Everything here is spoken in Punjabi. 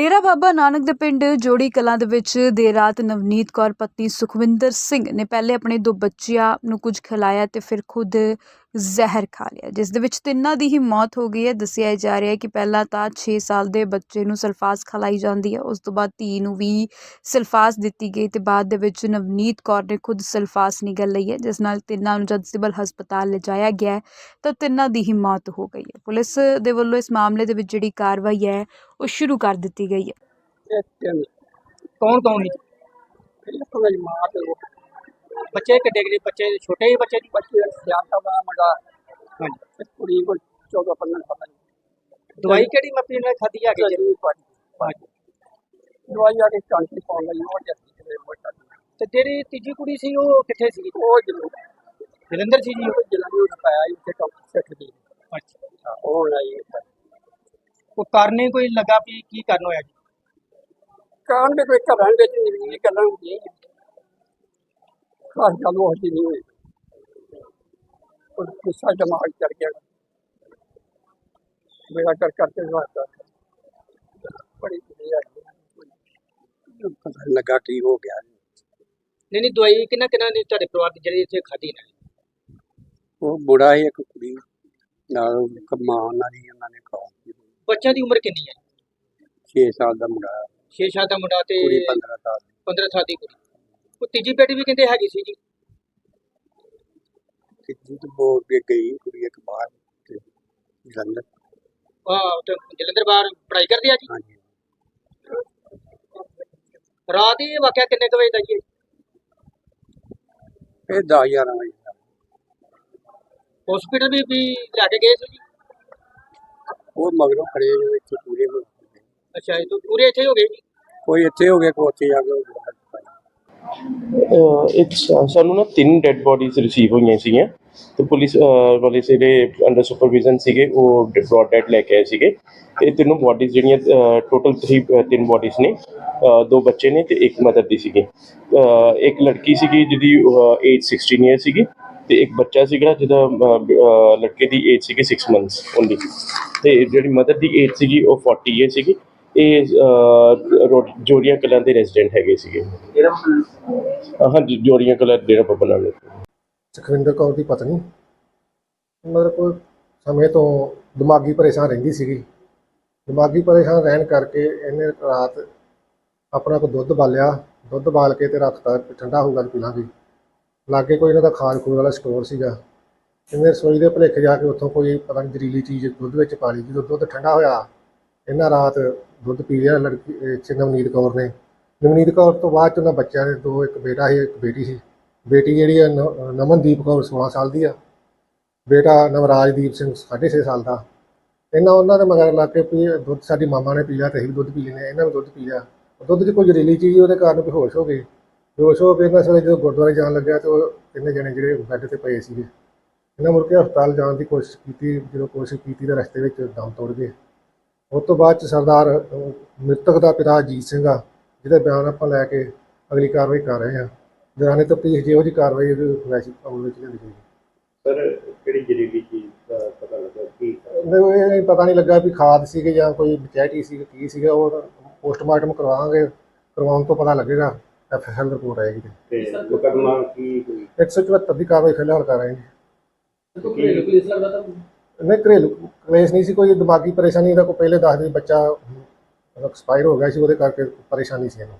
ਡੇਰਾ ਬਾਬਾ ਨਾਨਕ ਦੇ ਪਿੰਡ ਜੋੜੀ ਕਲਾਂ ਦੇ ਵਿੱਚ ਦੇਰ ਰਾਤ ਨਵਨੀਤ ਕੌਰ, ਪਤਨੀ ਸੁਖਵਿੰਦਰ ਸਿੰਘ ਨੇ ਪਹਿਲੇ ਆਪਣੇ ਦੋ ਬੱਚਿਆਂ ਨੂੰ ਕੁਝ ਖਿਲਾਇਆ ਤੇ ਫਿਰ ਖੁਦ ਜ਼ਹਿਰ ਖਾ ਲਿਆ। ਜਿਸ ਦੇ ਵਿੱਚ ਤਿੰਨਾਂ ਦੀ ਹੀ ਮੌਤ ਹੋ ਗਈ ਹੈ। ਦੱਸਿਆ ਜਾ ਰਿਹਾ ਹੈ ਕਿ ਪਹਿਲਾਂ ਤਾਂ 6 ਸਾਲ ਦੇ ਬੱਚੇ ਨੂੰ ਸਲਫਾਸ ਖਿਲਾਈ ਜਾਂਦੀ ਹੈ। ਉਸ ਤੋਂ ਬਾਅਦ ਧੀ ਨੂੰ ਵੀ ਸਲਫਾਸ ਦਿੱਤੀ ਗਈ ਤੇ ਬਾਅਦ ਦੇ ਵਿੱਚ ਨਵਨੀਤ ਕੌਰ ਨੇ ਖੁਦ ਸਲਫਾਸ ਨਿਗਲ ਲਈ ਹੈ। ਜਿਸ ਨਾਲ ਤਿੰਨਾਂ ਨੂੰ ਜਦ ਸਿਵਲ ਹਸਪਤਾਲ ਲਿਜਾਇਆ ਗਿਆ ਤਾਂ ਤਿੰਨਾਂ ਦੀ ਹੀ ਮੌਤ ਹੋ ਗਈ ਹੈ। ਪੁਲਿਸ ਦੇ ਵੱਲੋਂ ਇਸ ਮਾਮਲੇ ਦੇ ਵਿੱਚ ਜਿਹੜੀ ਕਾਰਵਾਈ ਹੈ, ਉਹ ਸ਼ੁਰੂ ਕਰ ਦਿੱਤੀ ਗਈ ਹੈ। ਕੌਣ ਕੌਣ ਨਹੀਂ ਇੱਕ ਮੇਰੀ ਮਾਂ ਤੇ ਬੱਚੇ ਕਿੱਡੇ ਕਿੱਡੇ? ਬੱਚੇ ਛੋਟੇ ਹੀ ਬੱਚੇ ਦੀ ਬੱਚੇ ਸਿਆਣਾ ਬੜਾ ਮੁੰਡਾ। ਹਾਂਜੀ। ਕੁੜੀ ਕੋਈ 14 15 ਸਾਲ ਦੀ। ਦਵਾਈ ਕਿਹੜੀ ਮੱਪੀ ਨੇ ਖਾਧੀ ਆ ਕੇ ਜਿਹੜੀ ਦਵਾਈ ਆ ਕੇ ਟਾਂਕੀ ਪਾਉਣ ਲਈ ਉਹ ਜੱਤੀ ਕਿਤੇ ਮੋਟਾ ਤੇ ਜਿਹੜੀ ਤੀਜੀ ਕੁੜੀ ਸੀ ਉਹ ਕਿੱਥੇ ਸੀ ਉਹ ਜਦੋਂ ਜਲੰਧਰ ਸੀ ਜੀ? ਉਹ ਜਲੰਧਰ ਨੂੰ ਪਾਇਆ ਇੱਥੇ ਟਾਂਕੀ ਸੈੱਟ ਦੀ ਅੱਛਾ। ਉਹ ਲਈ ਉਹ ਕਰਨੇ ਕੋਈ ਲੱਗਾ ਵੀ ਕੀ ਕਰਨ ਹੋਇਆ ਜੀ? ਕਾਂ ਦੇ ਕੋਈ ਘਰਾਂ ਦੇ ਵਿੱਚ ਨਹੀਂ ਗੱਲਾਂ ਹੁੰਦੀਆਂ ਉਹ ਜੀ ਨਹੀਂ ਹੋਈ ਉਹ ਗੁੱਸਾ ਦਿਮਾਗ ਚੜ ਗਿਆ। ਮੇਰਾ ਕਰ ਕਰਕੇ ਵਾਸਤਾ ਬੜੀ ਬੁਰੀ ਆ ਪਤਾ ਨੀ ਲੱਗਾ ਕੀ ਹੋ ਗਿਆ। ਨਹੀਂ ਨਹੀਂ ਦਵਾਈ ਕਿੰਨਾ ਕਿੰਨਾ ਨੇ ਤੁਹਾਡੇ ਪਰਿਵਾਰ ਦੀ ਜਿਹੜੀ ਇੱਥੇ ਖਾਧੀ ਨੇ? ਉਹ ਬੁੜਾ ਹੀ ਇੱਕ ਕੁੜੀ। ਨਾਲ ਕਮਾ ਉਹਨਾਂ ਦੀ ਉਹਨਾਂ ਨੇ ਖਾਤੀ ਬੱਚਿਆਂ ਦੀ ਉਮਰ ਕਿੰਨੀ ਹੈ? 6 ਸਾਲ ਦਾ ਮੁੰਡਾ। 6 ਸਾਲ ਦਾ ਮੁੰਡਾ ਤੇ ਕੁੜੀ 15 ਸਾਲ ਦੀ। 15 ਸਾਲ ਦੀ ਕੁੜੀ। ਉਹ ਤੀਜੀ ਬੇਟੀ ਵੀ ਕਹਿੰਦੇ ਹੈਗੀ ਸੀ ਜੀ। ਕਿੱਡੀ ਤੋਂ ਬੋਲ ਕੇ ਗਈ ਕੁੜੀ ਇੱਕ ਬਾਹਰ ਤੇ ਜਲੰਧਰ। ਆਹ ਤੇ ਜਲੰਧਰ ਬਾਹਰ ਪੜ੍ਹਾਈ ਕਰਦੀ ਆ ਜੀ। ਹਾਂਜੀ। ਰਾਤ ਹੀ ਵਾਕਿਆ ਕਿੰਨੇ ਕੁ ਵਜੇ ਦਾ ਜੀ ਇਹ? ਇਹ 10 11 ਵਜੇ ਦਾ। ਹਸਪੀਟਲ ਵੀ ਵੀ ਲੈ ਕੇ ਗਏ ਸੀ ਜੀ? ਉਹ ਮਗਰੋਂ ਖੜੇ ਜੋ ਇੱਥੇ ਪੂਰੇ ਹੋ ਗਏ। ਅੱਛਾ ਇਹ ਤਾਂ ਪੂਰੇ ਇੱਥੇ ਹੋ ਗਏ ਜੀ? ਕੋਈ ਇੱਥੇ ਹੋ ਗਿਆ ਕੋਈ ਉੱਥੇ ਹੋ ਗਿਆ। ਇੱਕ ਸਾਨੂੰ ਨਾ ਤਿੰਨ ਡੈੱਡ ਬੋਡੀਜ਼ ਰਿਸੀਵ ਹੋਈਆਂ ਸੀਗੀਆਂ। ਤੇ ਪੁਲਿਸ ਵਾਲੇ ਜਿਹੜੇ ਅੰਡਰ ਸੁਪਰਵਿਜ਼ਨ ਸੀਗੇ, ਉਹ ਬ੍ਰੌਡ ਡੈਡ ਲੈ ਕੇ ਆਏ ਸੀਗੇ। ਤੇ ਤਿੰਨੋਂ ਬੋਡੀਜ਼ ਜਿਹੜੀਆਂ ਟੋਟਲ 3 ਤਿੰਨ ਬੋਡੀਜ਼ ਨੇ ਦੋ ਬੱਚੇ ਨੇ ਤੇ ਇੱਕ ਮਦਰ ਦੀ ਸੀਗੀ। ਇੱਕ ਲੜਕੀ ਸੀਗੀ ਜਿਹਦੀ ਏਜ 16 ਇਅਰ ਸੀਗੀ ਤੇ ਇੱਕ ਬੱਚਾ ਸੀਗਾ ਜਿਹਦਾ ਲੜਕੇ ਦੀ ਏਜ ਸੀਗੀ 6 ਮੰਥਸ ਓਨਲੀ ਤੇ ਜਿਹੜੀ ਮਦਰ ਦੀ ਏਜ ਸੀਗੀ ਉਹ 40 ਇਅਰ ਸੀਗੀ। ਇਹ ਜੋੜੀਆਂ ਕਲਾਂ ਦੇ ਰੈਜ਼ੀਡੈਂਟ ਹੈਗੇ ਸੀਗੇ। ਹਾਂਜੀ ਜੋੜੀਆਂ ਕਲਰ ਡੇਰਾ ਬਾਬਾ ਨਾਨਕ ਸੁਖਵਿੰਦਰ ਕੌਰ ਦੀ ਪਤਨੀ। ਮਤਲਬ ਕੋਈ ਸਮੇਂ ਤੋਂ ਦਿਮਾਗੀ ਪਰੇਸ਼ਾਨ ਰਹਿੰਦੀ ਸੀਗੀ। ਦਿਮਾਗੀ ਪਰੇਸ਼ਾਨ ਰਹਿਣ ਕਰਕੇ ਇਹਨੇ ਰਾਤ ਆਪਣਾ ਕੋ ਦੁੱਧ ਬਾਲਿਆ। ਦੁੱਧ ਬਾਲ ਕੇ ਤੇ ਰੱਖਤਾ ਵੀ ਠੰਡਾ ਹੋਊਗਾ ਤੇ ਪੀ ਲਾਂਗੇ ਲਾਗੇ ਕੋਈ ਇਹਨਾਂ ਦਾ ਖਾਣ ਖੂਨ ਵਾਲਾ ਸਟੋਰ ਸੀਗਾ। ਇਹਨੇ ਰਸੋਈ ਦੇ ਭੁਲੇਖੇ ਜਾ ਕੇ ਉੱਥੋਂ ਕੋਈ ਪਤਾ ਨਹੀਂ ਜ਼ਰੀਲੀ ਚੀਜ਼ ਦੁੱਧ ਵਿੱਚ ਪਾ ਲਈ। ਜਦੋਂ ਦੁੱਧ ਠੰਡਾ ਹੋਇਆ ਇਹਨਾਂ ਰਾਤ ਦੁੱਧ ਪੀ ਲਿਆ ਲੜਕੀ, ਇਹ 'ਚ ਨਵਨੀਤ ਕੌਰ ਨੇ। ਨਵਨੀਤ ਕੌਰ ਤੋਂ ਬਾਅਦ 'ਚ ਉਹਨਾਂ ਬੱਚਿਆਂ ਦੇ ਦੋ, ਇੱਕ ਬੇਟਾ ਸੀ, ਇੱਕ ਬੇਟੀ ਸੀ। ਬੇਟੀ ਜਿਹੜੀ ਆ, ਨ- ਨਮਨਦੀਪ ਕੌਰ 16 ਸਾਲ ਦੀ ਆ। ਬੇਟਾ ਨਵਰਾਜਦੀਪ ਸਿੰਘ 6.5 ਸਾਲ ਦਾ। ਇਹਨਾਂ ਉਹਨਾਂ ਦੇ ਮਗਰ ਲੱਗ ਕੇ ਵੀ ਦੁੱਧ ਸਾਡੀ ਮਾਮਾ ਨੇ ਪੀ ਲਿਆ ਤੇ ਅਸੀਂ ਵੀ ਦੁੱਧ ਪੀ ਲੈਂਦੇ ਹਾਂ, ਇਹਨਾਂ ਵੀ ਦੁੱਧ ਪੀ ਲਿਆ। ਦੁੱਧ 'ਚ ਕੋਈ ਜ਼ਹਿਰੀਲੀ ਚੀਜ਼ ਉਹਦੇ ਕਾਰਨ ਬੇਹੋਸ਼ ਹੋ ਗਏ। ਬੇਹੋਸ਼ ਹੋ ਕੇ ਇਹਨਾਂ ਸਵੇਰੇ ਜਦੋਂ ਗੁਰਦੁਆਰੇ ਜਾਣ ਲੱਗਿਆ ਤੇ ਉਹ ਤਿੰਨੇ ਜਣੇ ਜਿਹੜੇ ਬੈੱਡ ਤੇ ਪਏ ਸੀਗੇ। ਇਹਨਾਂ ਮੁੜ ਕੇ ਹਸਪਤਾਲ ਜਾਣ ਦੀ ਕੋਸ਼ਿਸ਼ ਕੀਤੀ, ਜਦੋਂ ਕੋਸ਼ਿਸ਼ ਕੀਤੀ ਤਾਂ ਰਸਤੇ ਵਿੱਚ ਦਮ ਤੋੜ ਗਏ। ਉਸ ਤੋਂ ਬਾਅਦ ਚ ਸਰਦਾਰ ਮ੍ਰਿਤਕ ਦਾ ਪਿਤਾ ਅਜੀਤ ਸਿੰਘ ਆ ਜਿਹਦੇ ਬਿਆਨ ਆਪਾਂ ਲੈ ਕੇ ਅਗਲੀ ਕਾਰਵਾਈ ਕਰ ਰਹੇ ਹਾਂ। ਦੌਰਾਨੇ ਤਫਤੀਸ਼ ਜਿਹੋ ਜਿਹੀ ਕਾਰਵਾਈ ਵੈਸੀ ਅਮਲ ਵਿੱਚ ਲਿਆਂਦੀ ਗਈ ਸਰ ਕਿਹੜੀ ਜ਼ਰੀਲੀ ਚੀਜ਼ ਦਾ ਪਤਾ ਲੱਗਾ ਕੀ ਮੈਨੂੰ ਇਹ ਪਤਾ ਨਹੀਂ ਲੱਗਾ ਵੀ ਖਾਦ ਸੀਗੇ ਜਾਂ ਕੋਈ ਬਚੈਟੀ ਸੀ ਕੀ ਸੀਗਾ ਉਹ ਪੋਸਟਮਾਰਟਮ ਕਰਵਾਵਾਂਗੇ ਕਰਵਾਉਣ ਤੋਂ ਪਤਾ ਲੱਗੇਗਾ ਐਫਐਸਐਲ ਰਿਪੋਰਟ ਆਏਗੀ। ਤੇ ਮੁਕਦਮਾ ਕੀ ਹੋਈ 174 ਦੀ ਕਾਰਵਾਈ ਫਿਲਹਾਲ ਕਰ ਰਹੇ ਹਾਂ ਨਹੀਂ ਘਰੇਲੂ ਕਲੇਸ਼ ਨਹੀਂ ਸੀ, ਕੋਈ ਦਿਮਾਗੀ ਪਰੇਸ਼ਾਨੀ ਦਾ ਕੋਈ ਪਹਿਲੇ ਦੱਸ ਦੇ ਬੱਚਾ ਐਕਸਪਾਇਰ ਹੋ ਗਿਆ ਸੀ, ਉਹਦੇ ਕਰਕੇ ਪਰੇਸ਼ਾਨੀ ਸੀ ਇਹਨੂੰ।